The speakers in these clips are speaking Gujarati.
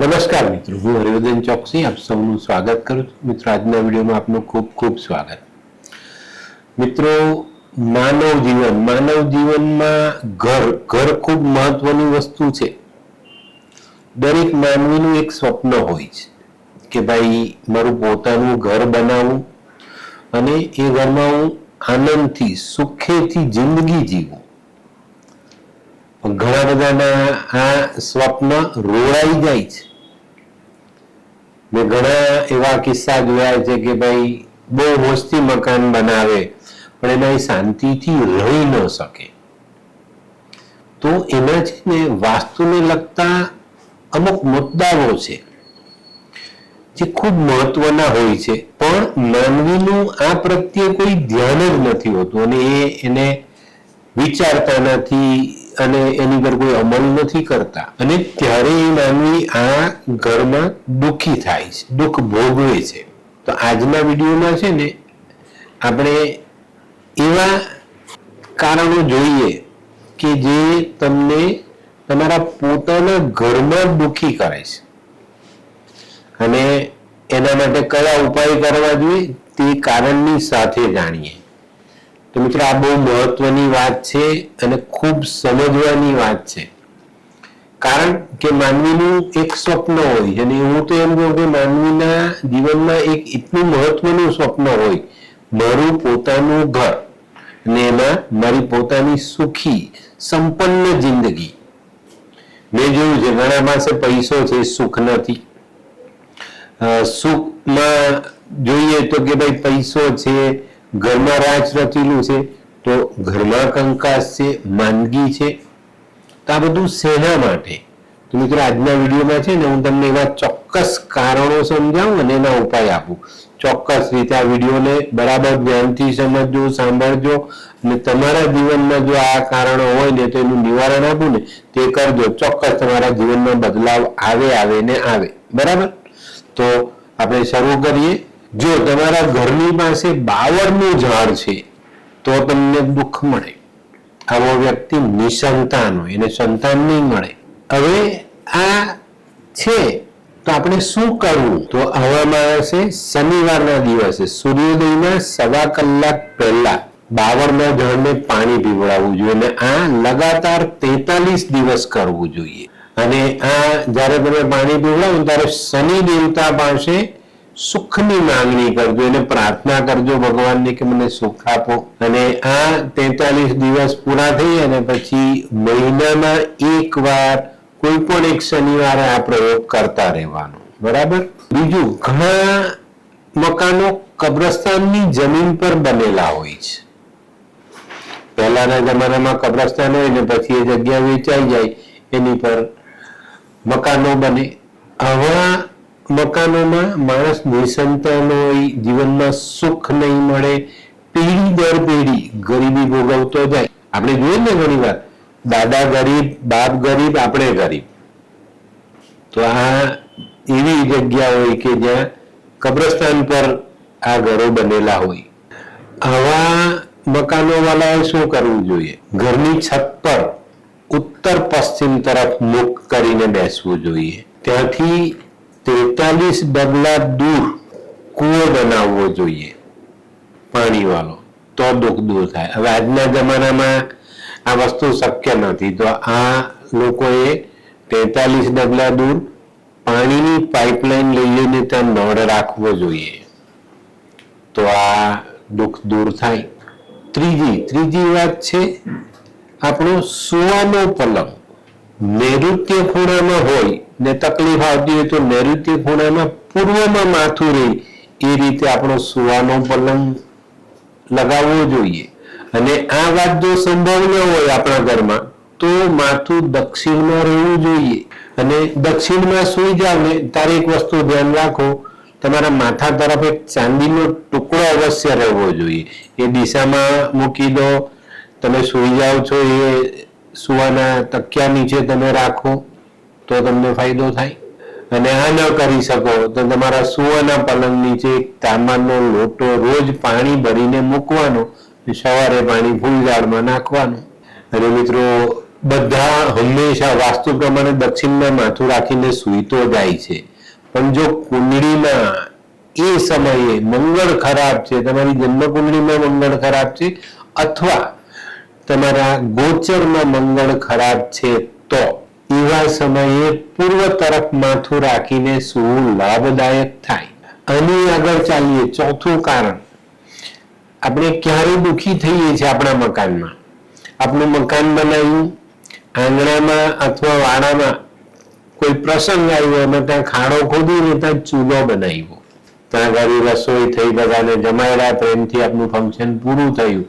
નમસ્કાર મિત્રો, હું હરિવર્ધન ચોકસી, આપ સૌનું સ્વાગત કરું છું. મિત્રો, આજના વિડીયોમાં આપનું ખૂબ ખૂબ સ્વાગત. મિત્રો, માનવ જીવન, માનવ જીવનમાં ઘર ઘર ખૂબ મહત્વની વસ્તુ છે. દરેક માનવીનું એક સ્વપ્ન હોય છે કે ભાઈ, મારું પોતાનું ઘર બનાવવું અને એ ઘરમાં હું આનંદથી, સુખેથી જિંદગી જીવું. ઘણા બધાના આ સ્વપ્ન રોળાઈ જાય છે. મેં ઘણા એવા કિસ્સા જોયા છે કે ભાઈ બહુ મસ્તી મકાન બનાવે, પણ એમાં એ શાંતિથી રહી ન શકે. તો એના છે ને વાસ્તુને લગતા અમુક મુદ્દાઓ છે, જે ખૂબ મહત્વના હોય છે, પણ માનવીનું આ પ્રત્યે કોઈ ધ્યાન જ નથી હોતું અને એ એને વિચારતા નથી અને એની પર કોઈ અમલ નથી કરતા. અને ત્યારે એ માનવી આ ઘરમાં દુઃખી થાય છે, દુઃખ ભોગવે છે. તો આજના વિડીયોમાં છે ને, આપણે એવા કારણો જોઈએ કે જે તમને તમારા પોતાના ઘરમાં દુઃખી કરે છે. અને એના માટે કયા ઉપાય કરવા જોઈએ તે કારણની સાથે જાણીએ. તો મિત્રો, આ બહુ મહત્વની વાત છે અને ખૂબ સમજવાની વાત છે. કારણ કે માનવીનું એક સ્વપ્ન હોય, અને હું તો એમ કહું કે માનવીના જીવનમાં એક એટલું મહત્વનું સ્વપ્ન હોય, મારું પોતાનું ઘર અને એમાં મારી પોતાની સુખી, સંપન્ન જિંદગી. મેં જોયું છે, ઘણા પાસે પૈસો છે, સુખ નથી. સુખમાં જોઈએ તો કે ભાઈ પૈસો છે ઘરમાં રાજ રચેલું છે, તો ઘરમાં કંકાસ છે, માંદગી છે. તો આ બધું શેના માટે? તો મિત્રો આજના વિડીયોમાં છે ને હું તમને એવા ચોક્કસ કારણો સમજાવું અને એના ઉપાય આપું. ચોક્કસ રીતે આ વિડીયોને બરાબર ધ્યાનથી સમજજો, સાંભળજો અને તમારા જીવનમાં જો આ કારણો હોય ને તો એનું નિવારણ આપું ને તે કરજો. ચોક્કસ તમારા જીવનમાં બદલાવ આવે આવે ને આવે. બરાબર? તો આપણે શરૂ કરીએ. જો તમારા ઘરની પાસે બાવળનું ઝાડ છે, તો તમને દુઃખ મળે. આવો વ્યક્તિ નિસંતાન હોય, એને સંતાન નહીં મળે. હવે આ છે, તો આપણે શું કરવું? તો આવામાં આવે છે શનિવારના દિવસે સૂર્યોદયના સવા કલાક પહેલા બાવળના ઝાડને પાણી પીવડાવવું જોઈએ અને આ લગાતાર તેતાલીસ દિવસ કરવું જોઈએ. અને આ જ્યારે તમે પાણી પીવડાવો ત્યારે શનિ દેવતા પાસે સુખની માંગણી કરજો, એને પ્રાર્થના કરજો ભગવાનને કે મને સુખ આપો. અને આ તેતાલીસ દિવસ પૂરા થઈ અને પછી મહિનામાં એક વાર કોઈ પણ એક શનિવારે આ પ્રયોગ કરતા રહેવાનો. બરાબર? બીજું, ઘણા મકાનો કબ્રસ્તાનની જમીન પર બનેલા હોય છે. પહેલાના જમાનામાં કબ્રસ્તાન હોય ને પછી એ જગ્યા વેચાઈ જાય, એની પર મકાનો બને. આવા મકાનોમાં માણસ નિસંતાન જીવનમાં સુખ નહીં મળે, પેઢી દર પેઢી ગરીબી ભોગવતો જાય. આપણે જોઈએ ને ઘણી વાર, દાદા ગરીબ, બાપ ગરીબ, આપણે ગરીબ. તો આ એવી જગ્યા હોય કે જ્યાં કબ્રસ્તાન પર આ ઘરો બનેલા હોય. આવા મકાનો વાળાએ શું કરવું જોઈએ? ઘરની છત પર ઉત્તર પશ્ચિમ તરફ મુખ કરીને બેસવું જોઈએ. ત્યાંથી તેતાલીસ ડગલા દૂર કૂવો બનાવવો જોઈએ. પાણીવાળો. તો દુઃખ દૂર થાય. હવે આજના જમાનામાં આ વસ્તુ શક્ય નથી. તો આ લોકોએ તેતાલીસ ડગલા દૂર પાણીની પાઇપલાઇન લઈ લઈને ત્યાં નળ રાખવો જોઈએ. તો આ દુઃખ દૂર થાય. ત્રીજી ત્રીજી વાત છે આપણો સુવાનો પલંગ. નૈઋત્ય ખૂણામાં હોય ને તકલીફ આવતી હોય તો નૈઋત્ય ખૂણામાં પૂર્વમાં માથું રહે એ રીતે આપણો સુવાનો પલંગ લગાવવો જોઈએ. અને આ વાત જો સંભવ ન હોય આપણા ઘરમાં, તો માથું દક્ષિણમાં રહેવું જોઈએ. અને દક્ષિણમાં સુઈ જાવ ને તારે એક વસ્તુ ધ્યાન રાખો, તમારા માથા તરફ એક ચાંદીનો ટુકડો અવશ્ય રહેવો જોઈએ. એ દિશામાં મૂકી દો. તમે સૂઈ જાઓ છો એ સુવાના તકિયા નીચે તમે રાખો. તો તમને ફાયદો થાય. અને આ ન કરી શકો તો તમારા સુવાના પલંગ નીચે તાંબાનો લોટો રોજ પાણી ભરીને મૂકવાનો સવારે પાણી ફૂલઝાડમાં નાખવાનું. અને મિત્રો, બધા હંમેશા વાસ્તુ પ્રમાણે દક્ષિણમાં માથું રાખીને સૂઈતો જાય છે. પણ જો કુંડળીમાં એ સમયે મંગળ ખરાબ છે, તમારી જન્મ કુંડળીમાં મંગળ ખરાબ છે, અથવા તમારા ગોચરમાં મંગળ ખરાબ છે, તો એવા સમયે પૂર્વ તરફ માથું રાખીને સૂવું લાભદાયક થાય? આની આગળ ચાલીએ, ચોથું કારણ. આપણે ક્યારે દુખી થઈએ છીએ આપણા મકાનમાં? આપણું મકાન બનાવ્યું, આંગણામાં અથવા વાડામાં કોઈ પ્રસંગ આવ્યો અને ત્યાં ખાડો ખોદીને ત્યાં ચૂલો બનાવ્યો. ત્યાં ઘરે રસોઈ થઈ, બધાને જમાડ્યા પ્રેમથી આપણું ફંક્શન પૂરું થયું.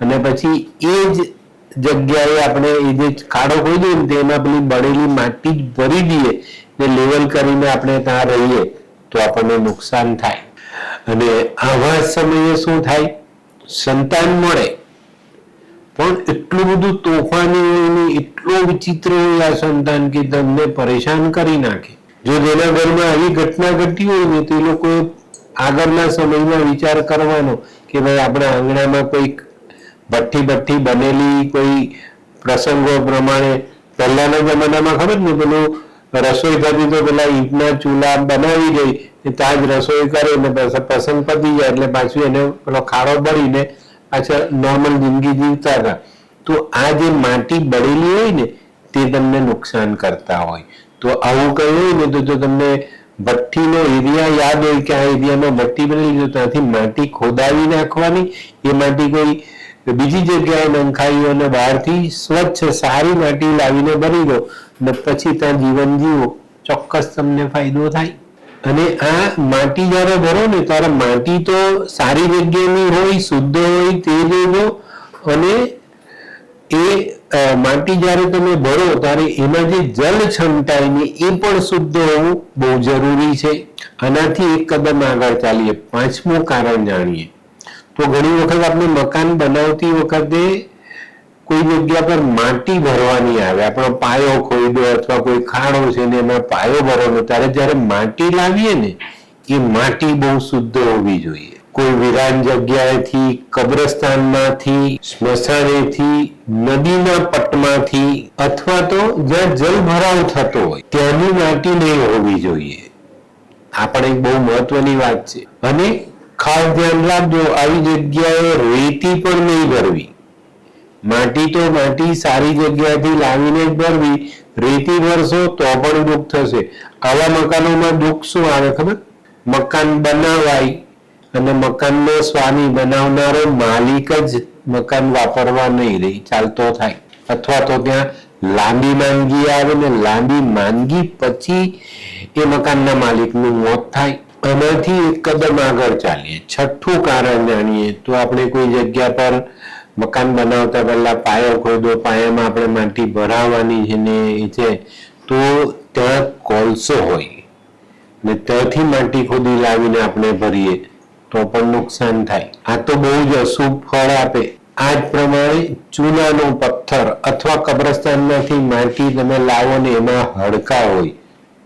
અને પછી એ જ જગ્યાએ આપણે એ જે ખાડો ખોદ્યો ને તેમાં પેલી બળેલી માટી જ ભરી દઈએ ને લેવલ કરીને આપણે ત્યાં રહીએ તો આપણને નુકસાન થાય. અને આવા સમયે શું થાય? સંતાન મળે. પણ એટલું બધું તોફાની હોય ને એટલો વિચિત્ર હોય આ સંતાન કે તમને પરેશાન કરી નાખે. જો જેના ઘરમાં આવી ઘટના ઘટી હોય ને તો એ લોકોએ આગળના સમયમાં વિચાર કરવાનો કે ભાઈ આપણા આંગણામાં કોઈક ભઠ્ઠી ભઠ્ઠી બનેલી કોઈ પ્રસંગો પ્રમાણે પહેલાના જમાનામાં ખબર ને પેલું રસોઈ થતી તો પેલા ઈંટના ચૂલા બનાવી દઈ ત્યાં જ રસોઈ કરે ને પ્રસંગ પતી જાય એટલે પાછું એને પેલો ખાડો બળીને પાછા નોર્મલ જિંદગી જીવતા હતા. તો આ જે માટી બળેલી હોય ને તે તમને નુકસાન કરતા હોય. તો આવું કહ્યું હોય ને તો જો તમને ભઠ્ઠીનો એરિયા યાદ હોય કે આ એરિયામાં ભઠ્ઠી બનેલી તો ત્યાંથી માટી ખોદાવી નાખવાની. એ માટી કોઈ બીજી જગ્યાએ નંખાઈ અને બહારથી સ્વચ્છ સારી માટી લાવીને ભરી દો અને પછી ત્યાં જીવન જીવો. ચોક્કસ તમને ફાયદો થાય. અને આ માટી જ્યારે ભરો ને ત્યારે માટી તો સારી જગ્યાની હોય શુદ્ધ હોય તે લેજો અને એ માટી જ્યારે તમે ભરો ત્યારે એમાં જે જલ છંટાય ને એ પણ શુદ્ધ હોવું બહુ જરૂરી છે. આનાથી એક કદમ આગળ ચાલીએ. પાંચમું કારણ જાણીએ. તો ઘણી વખત આપણે મકાન બનાવતી વખતે કોઈ જગ્યા પર માટી ભરવાની આવે, આપણો પાયો ખોદો અથવા કોઈ ખાડો છે ને એમાં પાયો ભરવાનો, ત્યારે જ્યારે માટી લાવીએ ને, એ માટી બહુ શુદ્ધ હોવી જોઈએ. કોઈ વિરાન જગ્યાએથી, કબ્રસ્તાનમાંથી, સ્મશાનેથી, નદીના પટમાંથી અથવા તો જ્યાં જલ ભરાવ થતો હોય, ત્યાંની માટી નહીં હોવી જોઈએ. આ પણ એક બહુ મહત્વની વાત છે. અને ખાસ ધ્યાન રાખજો આવી જગ્યાએ રેતી પણ નહીં ભરવી. માટી તો માટી સારી જગ્યાથી લાવીને જ ભરવી. રેતી ભરશો તો પણ દુઃખ થશે. આવા મકાનોમાં દુઃખ શું આવે ખબર? મકાન બનાવાય અને મકાનનો સ્વામી બનાવનારો માલિક જ મકાન વાપરવા નહીં રહી. ચાલતો થાય. અથવા તો ત્યાં લાંબી માંદગી આવે ને લાંબી માંદગી પછી એ મકાનના માલિકનું મોત થાય. આનાથી એક કદમ આગળ ચાલીએ. છઠ્ઠું કારણ જાણીએ તો આપણે કોઈ જગ્યા પર મકાન બનાવતા પહેલા પાયો ખોદો, પાયામાં આપણે માટી ભરાવાની છે ને એ છે, તો ત્યાં કોલસો હોય. ને ત્યાંથી માટી ખોદી લાવીને આપણે ભરીએ, તો પણ નુકસાન થાય. આ તો બહુ જ અશુભ ફળ આપે. આ જ પ્રમાણે ચૂનાનો પથ્થર અથવા કબ્રસ્તાનમાંથી માટી તમે લાવો ને એમાં હડકા હોય.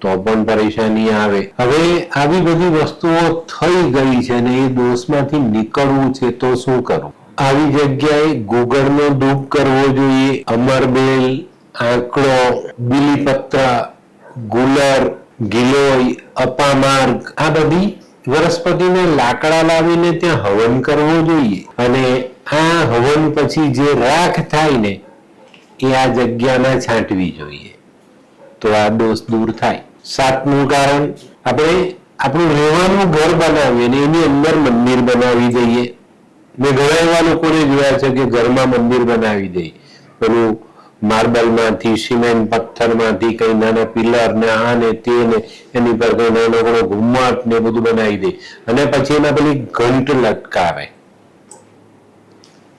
તો પણ પરેશાની આવે. હવે આવી બધી વસ્તુઓ થઈ ગઈ છે ને એ દોષમાંથી નીકળવું છે તો શું કરવું આવી જગ્યાએ ગોગળનો ડૂબ કરવો જોઈએ અમરબેલ આંકડો, બીલીપત્ર, ગુલર, ગિલોય, અપામાર્ગ, આ બધી વનસ્પતિને લાકડા લાવીને ત્યાં હવન કરવો જોઈએ. અને આ હવન પછી જે રાખ થાય ને, એ આ જગ્યામાં છાંટવી જોઈએ. તો આ દોષ દૂર થાય. સાતમું કારણ આપણે આપણું રહેવાનું ઘર બનાવીએ ને એની અંદર મંદિર બનાવી દઈએ. મેં ઘણા એવા લોકોને જોયા છે કે ઘરમાં મંદિર બનાવી દે પેલું માર્બલમાંથી, સિમેન્ટ પથ્થરમાંથી કંઈ નાના પિલર ને આ ને તે ને એની પર કંઈ નાનો નાનો ઘુમ્મટ ને બધું બનાવી દે અને પછી એમાં પેલી ઘંટ લટકાવે.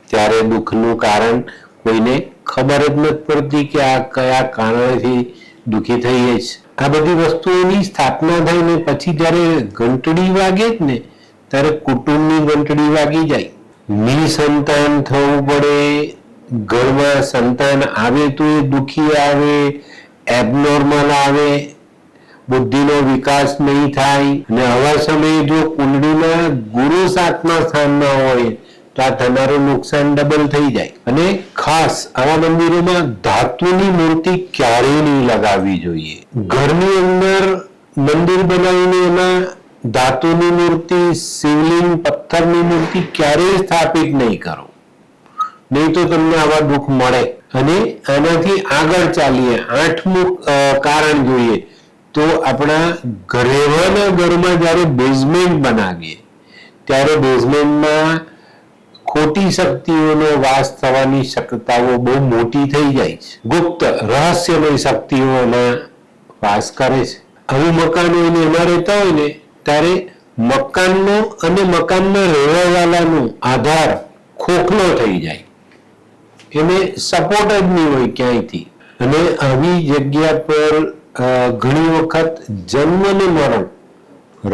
ત્યારે દુઃખનું કારણ કોઈને ખબર જ નથી પડતી કે આ કયા કારણેથી દુઃખી થઈએ છે. આ બધી વસ્તુઓની સ્થાપના થઈ ને પછી જ્યારે ઘંટડી વાગે જ ને, ત્યારે કુટુંબની ઘંટડી વાગી જાય. નિસંતાન થવું પડે, ઘરમાં સંતાન આવે તો એ દુઃખી આવે એબનોર્મલ આવે, બુદ્ધિનો વિકાસ નહીં થાય. અને આવા સમયે જો કુંડળીમાં ગુરુ સાતમા સ્થાનમાં હોય તો આ નુકસાન ડબલ થઈ જાય. અને ખાસ આવા મંદિરોમાં ધાતુની મૂર્તિ ક્યારેય નહીં લગાવવી જોઈએ. ઘરની અંદર મંદિર બનાવીને એમાં ધાતુની મૂર્તિ, શિવલિંગ, પથ્થરની મૂર્તિ ક્યારેય સ્થાપિત નહીં કરો. નહીં તો તમને આવા દુઃખ મળે. અને આનાથી આગળ ચાલીએ આઠમું કારણ જોઈએ, તો આપણા ઘરેવાના ઘરમાં જ્યારે બેઝમેન્ટ બનાવીએ, ત્યારે બેઝમેન્ટમાં ખોટી શક્તિઓનો વાસ થવાની શક્યતાઓ બહુ મોટી થઈ જાય છે. ગુપ્ત રહસ્યમય શક્તિઓ એમાં વાસ કરે છે. આવું મકાનો એને એમાં રહેતા હોય ને, ત્યારે મકાનનો અને મકાનમાં રહેવાવાળાનો આધાર ખોખલો થઈ જાય. એને સપોર્ટ જ નહીં હોય ક્યાંયથી. અને આવી જગ્યા પર ઘણી વખત જન્મ અને મરણ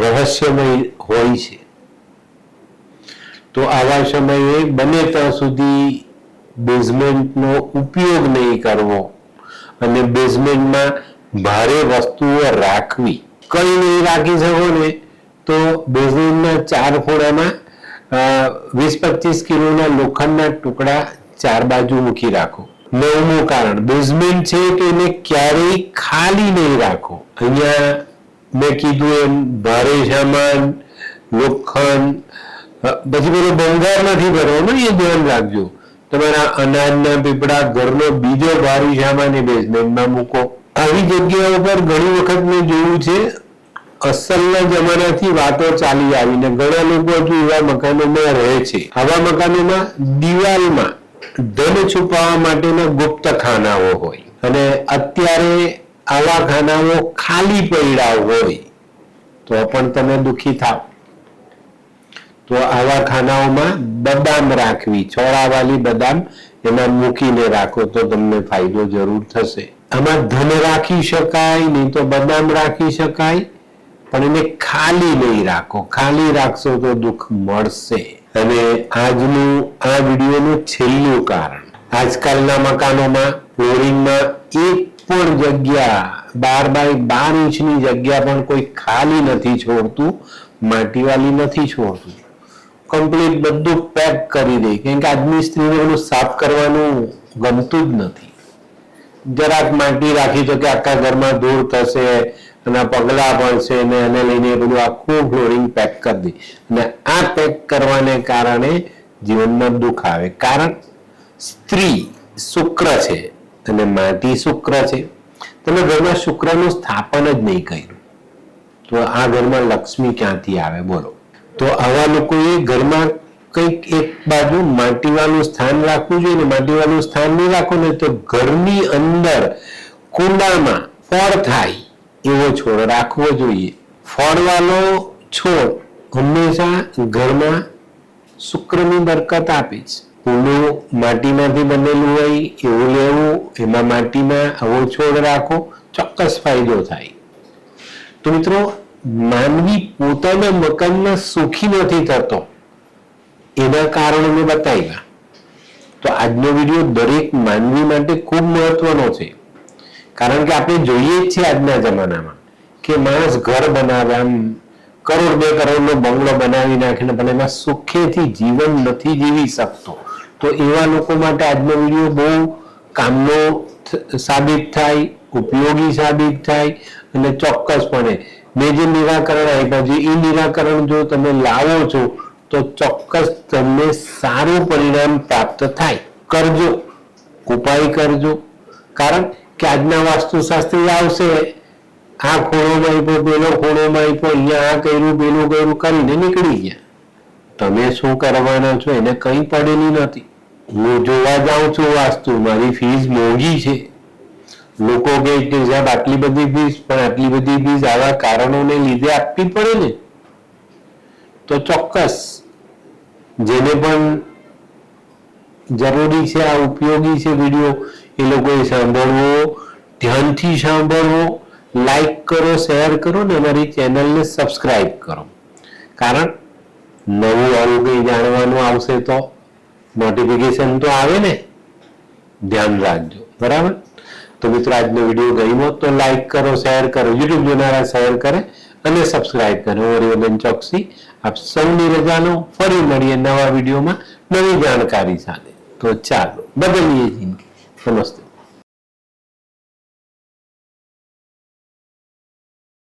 રહસ્યમય હોય છે. તો આવા સમયે બને ત્યાં સુધી બેઝમેન્ટનો ઉપયોગ નહીં કરવો અને બેઝમેન્ટમાં ભારે વસ્તુઓ રાખવી. કઈ નહીં રાખી શકો ને, તો બેઝમેન્ટના ચાર ખોડામાં વીસ પચીસ કિલોના લોખંડના ટુકડા ચાર બાજુ મૂકી રાખો. નવમું કારણ બેઝમેન્ટ છે કે એને ક્યારેય ખાલી નહીં રાખો. અહીંયા મેં કીધું એમ, ભારે સામાન, લોખંડ પછી પેલો બંગાર નથી ભરવાનો એ ધ્યાન રાખજો તમારા અનાજના પીપળા, ઘરનો બીજો ભારી સામાન્ય બેઝમેન્ટમાં મૂકો. આવી જગ્યા ઉપર ઘણી વખત મેં જોયું છે, અસલના જમાનાથી વાતો ચાલી આવીને ઘણા લોકો એવા મકાનોમાં રહે છે. આવા મકાનોમાં દિવાલમાં ધન છુપાવવા માટેના ગુપ્ત ખાનાઓ હોય. અને અત્યારે આવા ખાનાઓ ખાલી પડ્યા હોય. તો પણ તમે દુખી થાવ. તો આવા ખાનાઓમાં બદામ રાખવી છોડાવાળી બદામ એમાં મૂકીને રાખો તો તમને ફાયદો જરૂર થશે. આમાં ધન રાખી શકાય, નહીં તો બદામ રાખી શકાય, પણ એને ખાલી નહીં રાખો. ખાલી રાખશો તો દુઃખ મળશે. અને આજનું આ વિડીયોનું છેલ્લું કારણ, આજકાલના મકાનોમાં ફ્લોરિંગમાં એક પણ જગ્યા, બાર બાય બાર ઇંચની જગ્યા પણ કોઈ ખાલી નથી છોડતું, માટીવાલી નથી છોડતું. કમ્પ્લીટ બધું પેક કરી દે. કેમ કે આજની સ્ત્રીને એનું સાફ કરવાનું ગમતું જ નથી. જરાક માટી રાખી તો કે આખા ઘરમાં ધૂળ થશે અને પગલા પડશે ને એને લઈને બધું આખું ફ્લોરિંગ પેક કરી દે. અને આ પેક કરવાને કારણે જીવનમાં દુઃખ આવે. કારણ સ્ત્રી શુક્ર છે અને માટી શુક્ર છે. તમે ઘરમાં શુક્રનું સ્થાપન જ નહીં કર્યું. તો આ ઘરમાં લક્ષ્મી ક્યાંથી આવે? બોલો. તો આવા લોકોએ ઘરમાં કંઈક એક બાજુ માટીવાનું સ્થાન રાખવું જોઈએ ને માટીવાળું સ્થાન નહીં રાખો ને તો ઘરની અંદર કુંડામાં ફળ થાય એવો છોડ રાખવો જોઈએ. ફળવાળો છોડ હંમેશા ઘરમાં શુક્રની બરકત આપે છે. કુંડું માટીમાંથી બનેલું હોય એવું લેવું, એમાં માટીમાં આવો છોડ રાખો, ચોક્કસ ફાયદો થાય. તો મિત્રો માનવી પોતાના મકાનમાં સુખી નથી થતો. એના કારણો મેં બતાવ્યા. તો આજનો વીડિયો દરેક માનવી માટે ખૂબ મહત્વનો છે. કારણ કે આપણે જોઈએ જ છીએ આજના જમાનામાં કે માણસ ઘર બનાવે આમ કરોડ બે કરોડનો બંગલો બનાવી નાખીને પણ એમાં સુખેથી જીવન નથી જીવી શકતો. તો એવા લોકો માટે આજનો વીડિયો બહુ કામનો સાબિત થાય, ઉપયોગી સાબિત થાય અને ચોક્કસપણે મેં જે નિરાકરણ આપ્યા છે એ નિરાકરણ જો તમે લાવો છો, તો ચોક્કસ તમને સારું પરિણામ પ્રાપ્ત થાય. કરજો. ઉપાય કરજો. કારણ કે આજના વાસ્તુશાસ્ત્રી આવશે. આ ખૂણોમાં આપ્યો, પેલો ખૂણોમાં આપ્યો, અહીંયા આ કર્યું, પેલું કર્યું, કરીને નીકળી ગયા. તમે શું કરવાના છો? એને કંઈ પડેલી નથી. હું જોવા જાઉં છું વાસ્તુ. મારી ફીસ મોંઘી છે. લોકો કે સાહેબ, આટલી બધી ફીસ પણ આટલી બધી ફીસ આવા કારણોને લીધે આપવી પડે ને? તો ચોક્કસ. જેને પણ જરૂરી છે, આ ઉપયોગી છે વીડિયો, એ લોકોએ સાંભળવો, ધ્યાનથી સાંભળવો લાઈક કરો શેર કરો ને અમારી ચેનલને સબસ્ક્રાઇબ કરો. કારણ નવું આવું કંઈ જાણવાનું આવશે તો નોટિફિકેશન તો આવે ને? ધ્યાન રાખજો. બરાબર? તો મિત્રો, આજનો વીડિયો ગમ્યો તો લાઈક કરો શેર કરો યુટ્યુબ જોનારા શેર કરે અને સબસ્ક્રાઇબ કરે. હું હરિવર્ધન ચોકસી, આપ સૌની રજાનો ફરી મળીએ નવા વિડીયોમાં નવી જાણકારી સાથે. તો ચાલો, બદલીએ જિંદગી. નમસ્તે.